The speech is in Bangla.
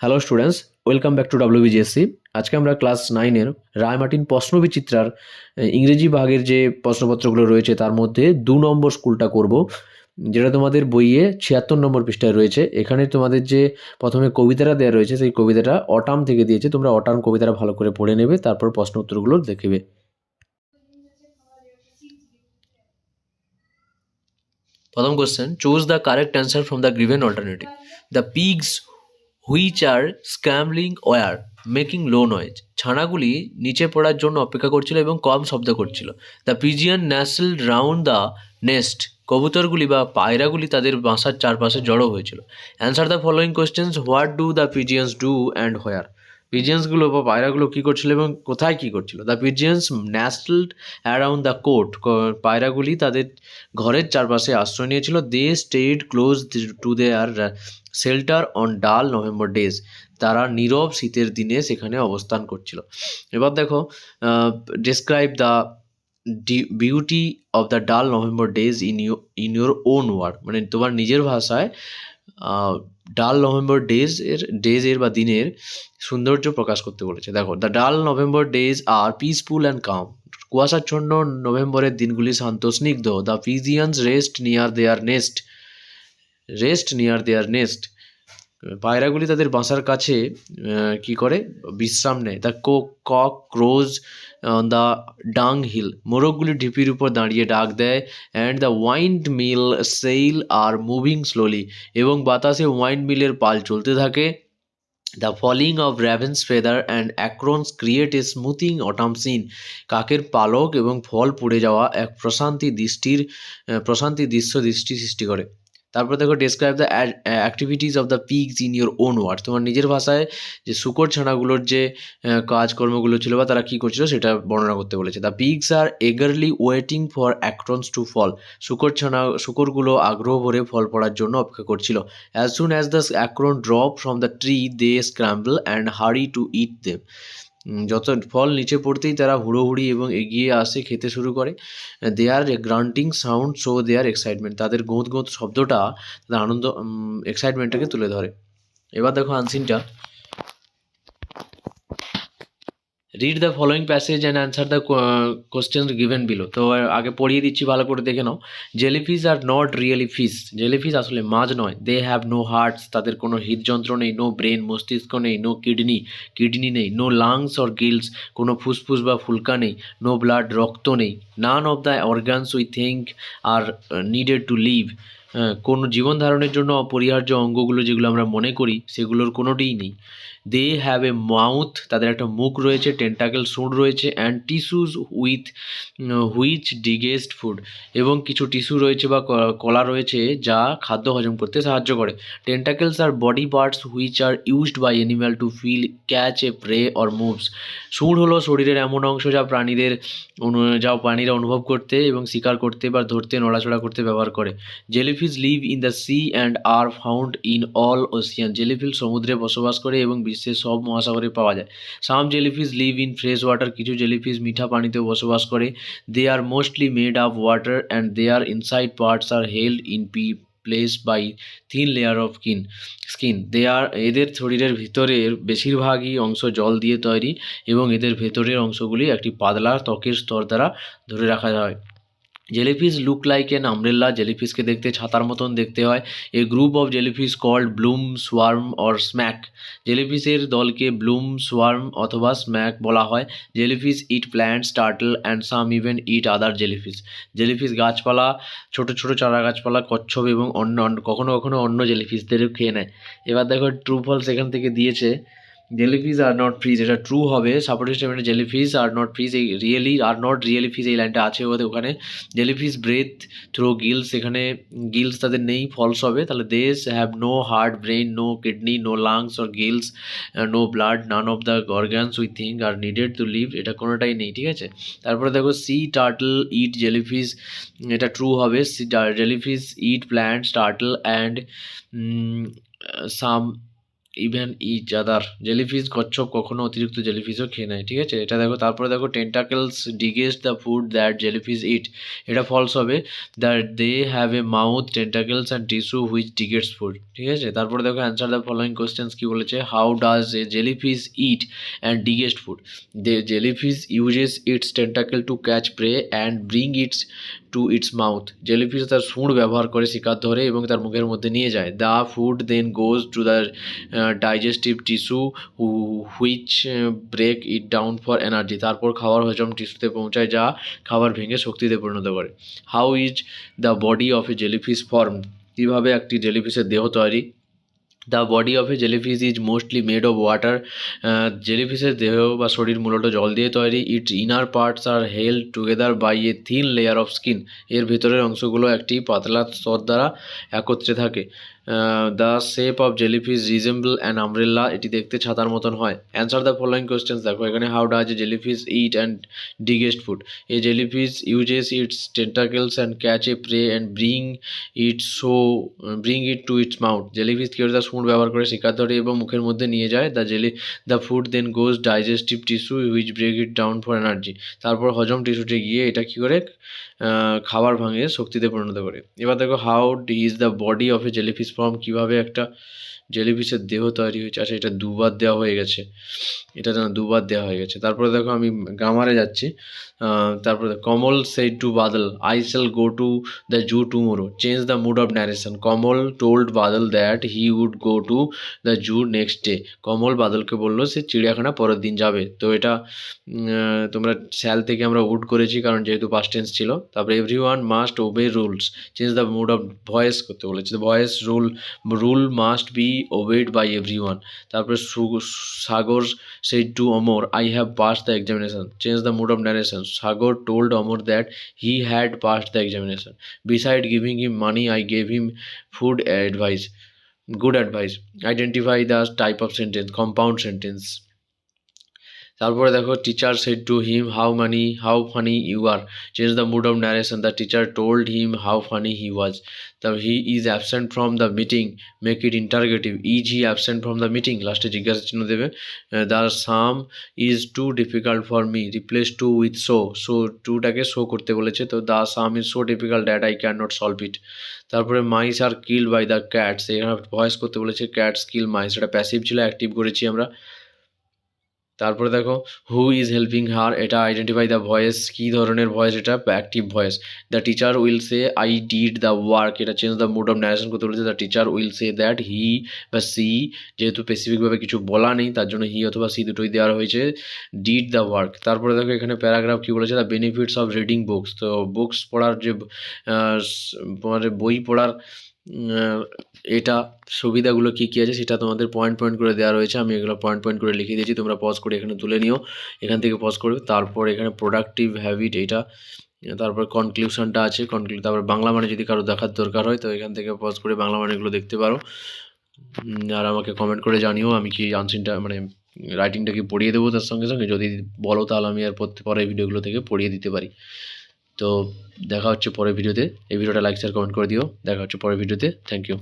Hello students welcome back to WBGSC আজকে আমরা ক্লাস নাইনের রায়মার্টিন প্রশ্নবিচিত্রার ইংরেজি ভাগের যে প্রশ্নপত্রগুলো রয়েছে তার মধ্যে দু নম্বর স্কুলটা করব, যেটা তোমাদের বইয়ে ছিয়াত্তর নম্বর পৃষ্ঠায় রয়েছে। এখানে তোমাদের যে প্রথমে কবিতাটা দেওয়া রয়েছে, সেই কবিতাটা অটাম থেকে দিয়েছে। তোমরা অটাম কবিতাটা ভালো করে পড়ে নেবে, তারপর প্রশ্ন উত্তরগুলো দেখবে। প্রথম question choose the correct answer from the given alternative the pigs which are scrambling were making low noise ছানাগুলি নিচে পড়ার জন্য অপেক্ষা করছিল এবং কম শব্দ করছিল। The pigeon national round the nest কবুতরগুলি বা পায়রাগুলি তাদের বাসার চারপাশে জড়ো হয়েছিল। Answer the following questions what do the pigeons do and where পিজিয়ান্সগুলো বা পায়রাগুলো কী করছিল এবং কোথায় কী করছিল? The pigeons nestled around the court পায়রাগুলি তাদের ঘরের চারপাশে আশ্রয় নিয়েছিল। They stayed close to their shelter on dull November days তারা নীরব শীতের দিনে সেখানে অবস্থান করছিল। এবার দেখো describe the the beauty of the dull November days in you in your own word মানে তোমার নিজের ভাষায় ডাল নভেম্বর ডেজ এর ডেজ এর বা দিনের সৌন্দর্য প্রকাশ করতে বলেছে। দেখো the dull November days are peaceful and calm কুয়াশাচ্ছন্ন নভেম্বরের দিনগুলি শান্ত, স্নিগ্ধ। The pigeons rest near their nest rest near their nest পায়রাগুলি তাদের বাসার কাছে কি করে? বিশ্রাম নেয়। The cock crows the dunghill মোরগগুলি ঢিপির উপর দাঁড়িয়ে ডাক দেয় and the wind mill sail are moving slowly এবং বাতাসে ওয়াইন্ড মিলের পাল চলতে থাকে the falling of ravens feather and acorns create a soothing autumn scene কাকের পালক এবং ফল পুড়ে যাওয়া এক প্রশান্তি দৃষ্টির প্রশান্তি দৃশ্য দৃষ্টি সৃষ্টি করে তারপর দেখো describe the activities of the pigs in your own word তোমার নিজের ভাষায় যে শুকর ছানাগুলোর যে কাজকর্মগুলো ছিল বা তারা কী করছিল সেটা বর্ণনা করতে বলেছে। The pigs are eagerly waiting for acorns to fall শুকর ছানা শুকরগুলো আগ্রহ ভরে ফল পড়ার জন্য অপেক্ষা করছিল। As soon as the acorn drop from the tree they scramble and hurry to eat them যত ফল নিচে পড়তেই তারা হুড়োহুড়ি এবং এগিয়ে আসে খেতে শুরু করে। They are grunting sound show are excitement তাদের গোঁত গোঁত শব্দটা তাদের আনন্দ এক্সাইটমেন্টটাকে তুলে ধরে। এবার দেখো আনসিনটা read the following passage and answer the question given below তো আগে পড়িয়ে দিচ্ছি, ভালো করে দেখে নাও। Jellyfish are not really fish jellyfish আসলে মাছ নয়। দে হ্যাভ নো হার্টস তাদের কোনো হৃদযন্ত্র নেই নো ব্রেন মস্তিষ্ক নেই নো কিডনি কিডনি নেই নো লাংস অর গিলস কোনো ফুসফুস বা ফুলকা নেই নো ব্লাড রক্ত নেই। None of the organs we think are needed to live কোনো জীবন ধারণের জন্য অপরিহার্য অঙ্গগুলো যেগুলো আমরা মনে করি, সেগুলোর কোনোটিই নেই। দে হ্যাভ এ মাউথ তাদের একটা মুখ রয়েছে টেন্টাকেল সুঁড় রয়েছে and tissues with which digest food এবং কিছু টিস্যু রয়েছে বা কলা রয়েছে যা খাদ্য হজম করতে সাহায্য করে। Tentacles are body parts which are used by animal to feel catch a prey or moves সুর হলো শরীরের এমন অংশ যা প্রাণীদের যা প্রাণীরা অনুভব করতে এবং শিকার করতে বা ধরতে, নড়াচড়া করতে ব্যবহার করে। Jellyfish live in the sea and are found in all ocean jellyfish সমুদ্রে বসবাস করে এবং বিশ্বের সব মহাসাগরে পাওয়া যায়। Some jellyfish live in fresh water কিছু জেলিফিশ মিঠা পানিতেও বসবাস করে। They are mostly made of water and their inside parts are held in P place by thin layer of কিন স্কিন দে আর এদের শরীরের ভিতরের বেশিরভাগই অংশ জল দিয়ে তৈরি এবং এদের ভেতরের অংশগুলি একটি পাতলা ত্বকের স্তর দ্বারা ধরে রাখা হয়। Jellyfish look like an umbrella জেলিফিশকে দেখতে ছাতার মতন দেখতে হয়। A group of jellyfish called bloom swarm or smack জেলিফিশের দলকে ব্লুম সোয়ার্ম অথবা স্ম্যাক বলা হয়। Jellyfish eat plants turtle and some even eat other jellyfish jellyfish গাছপালা, ছোট ছোট চারা গাছপালা, কচ্ছপ এবং অন্য অন্য কখনো কখনো অন্য জেলিফিশদেরও খেয়ে নেয়। এবার দেখো ট্রু ফলস এখান থেকে দিয়েছে। জেলিফিশ আর নট ফ্রিজ এটা ট্রু হবে। সাপোর্টিভ স্টেটমেন্টে জেলিফিশ আর নট ফ্রিজ এই really are not really fish এই লাইনটা আছে ওখানে। জেলিফিশ ব্রেথ থ্রু গিলস এখানে গিলস তাদের নেই ফলস হবে। তাহলে these have no heart brain no kidney no lungs or gills no blood none of the organs we think are needed to live এটা কোনোটাই নেই, ঠিক আছে? তারপরে দেখো সি টার্টল ইট জেলিফিশ এটা ট্রু হবে। Sea jellyfish eat plants turtle and some even each other jellyfish কচ্ছপ কখনো অতিরিক্ত জেলিফিশও খেয়ে নেয়, ঠিক আছে? এটা দেখো, তারপরে দেখো tentacles digest the food that jellyfish eat এটা ফলস হবে that they have a mouth tentacles and tissue which digests food ঠিক আছে? তারপরে দেখো অ্যান্সার দ্য ফলোয়িং কোয়েশ্চেন্স কী বলেছে? How does a jellyfish eat and digest food they jellyfish uses its tentacle to catch prey and bring its to its mouth jellyfish তার সুঁড় ব্যবহার করে, শিকার ধরে এবং তার মুখের মধ্যে নিয়ে যায়। The food then goes to the digestive tissue which break it down for energy তারপর খাবার হজম টিস্যুতে পৌঁছায় যা খাবার ভেঙে শক্তিতে পরিণত করে। How is the body of a jellyfish form কীভাবে একটি জেলিফিশের দেহ তৈরি? The body of a jellyfish is mostly made of water জেলিফিশের দেহ বা শরীর মূলত জল দিয়ে তৈরি। Its inner parts are held together by a thin layer of skin এর ভেতরের অংশগুলো একটি পাতলা স্তর দ্বারা একত্রে থাকে। The shape of jellyfish resemble and umbrella এটি দেখতে ছাতার মতন হয়। অ্যান্সার দ্য ফলোয়িং কোয়েশ্চেন্স দেখো, এখানে how does jellyfish eat and digest food a jellyfish uses its tentacles and catch a prey and bring it so bring it to its mouth jellyfish কেউ তার সুঁড় ব্যবহার করে? শিকার ধরে এবং মুখের মধ্যে নিয়ে যায়। The jelly the food then goes digestive tissue which break it down for energy তারপর হজম টিস্যুতে গিয়ে এটা কী করে? খাবার ভাঙে, শক্তিতে পরিণত করে। এবার দেখো how is the body of a jellyfish form কীভাবে একটা জেলিফিশের দেহ তৈরি হয়েছে। আচ্ছা এটা দুবার দেওয়া হয়ে গেছে। এটা না দুবার দেওয়া হয়ে গেছে। তারপরে দেখো আমি গ্রামারে যাচ্ছি। তারপরে Kamal said to Badal I shall go to the zoo tomorrow change the mood of narration Kamal told Badal that he would go to the zoo next day Kamal বাদলকে বলল, সে চিড়িয়াখানা পরের দিন যাবে। তো এটা তোমরা স্যাল থেকে আমরা উড করেছি, কারণ যেহেতু পাস্ট টেন্স ছিল। তারপরে everyone must obey rules change the mood of voice করতে বলেছে। Voice rule Rule must be obeyed by everyone তারপরে সু- Sagar said to Amor, I have passed the examination. Change the mood of narration. Sagar told Amor that he had passed the examination. Beside giving him money, I gave him food advice. Good advice. Identify the type of sentence, compound sentence. তারপরে দেখো teacher said to him how money how funny you are change the mood of narration the teacher told him how funny he was the he is absent from the meeting make it interrogative is he absent from the meeting লাস্টে জিজ্ঞাসা চিহ্ন দেবে। The sum is too difficult for me replace too with so so টুটাকে so করতে বলেছে। তো the sum is so difficult that I cannot solve it তারপরে mice are kill by the cats এখানে ভয়েস করতে বলেছে ক্যাটস কিল মাইস এটা প্যাসিভ ছিল অ্যাক্টিভ করেছি আমরা। তারপরে দেখো হু ইজ হেল্পিং হার এটা আইডেন্টিফাই দ্য ভয়েস কী ধরনের ভয়েস এটা active voice the teacher will say I did the work এটা change the mood of narration করতে বলেছে। The teacher will say that he বা সি যেহেতু স্পেসিফিকভাবে কিছু বলা নেই, তার জন্য হি অথবা সি দুটোই দেওয়া হয়েছে ডিড দ্য ওয়ার্ক তারপরে দেখো, এখানে প্যারাগ্রাফ কী বলেছে? The benefits of reading books তো বুকস পড়ার যে মানে বই পড়ার এটা সুবিধাগুলো কী কী আছে সেটা তোমাদের পয়েন্ট পয়েন্ট করে দেওয়া রয়েছে। আমি এগুলো পয়েন্ট পয়েন্ট করে লিখে দিয়েছি, তোমরা পজ করে এখানে তুলে নিও। এখান থেকে পজ করবে, তারপর এখানে প্রোডাক্টিভ হ্যাবিট এটা, তারপর কনক্লিউশনটা আছে কনক্লু তারপর বাংলা মানে যদি কারও দেখার দরকার হয়, তো এখান থেকে পজ করে বাংলা মানেগুলো দেখতে পারো। আর আমাকে কমেন্ট করে জানিও, আমি কি আনসিনটা মানে রাইটিংটা কি পড়িয়ে দেবো তার সঙ্গে সঙ্গে? যদি বলো তাহলে আমি আর পরে ভিডিওগুলো থেকে পড়িয়ে দিতে পারি। তো দেখা হচ্ছে পরের ভিডিওতে। এই ভিডিওটা লাইক শেয়ার কমেন্ট করে দিও। দেখা হচ্ছে পরের ভিডিওতে। Thank you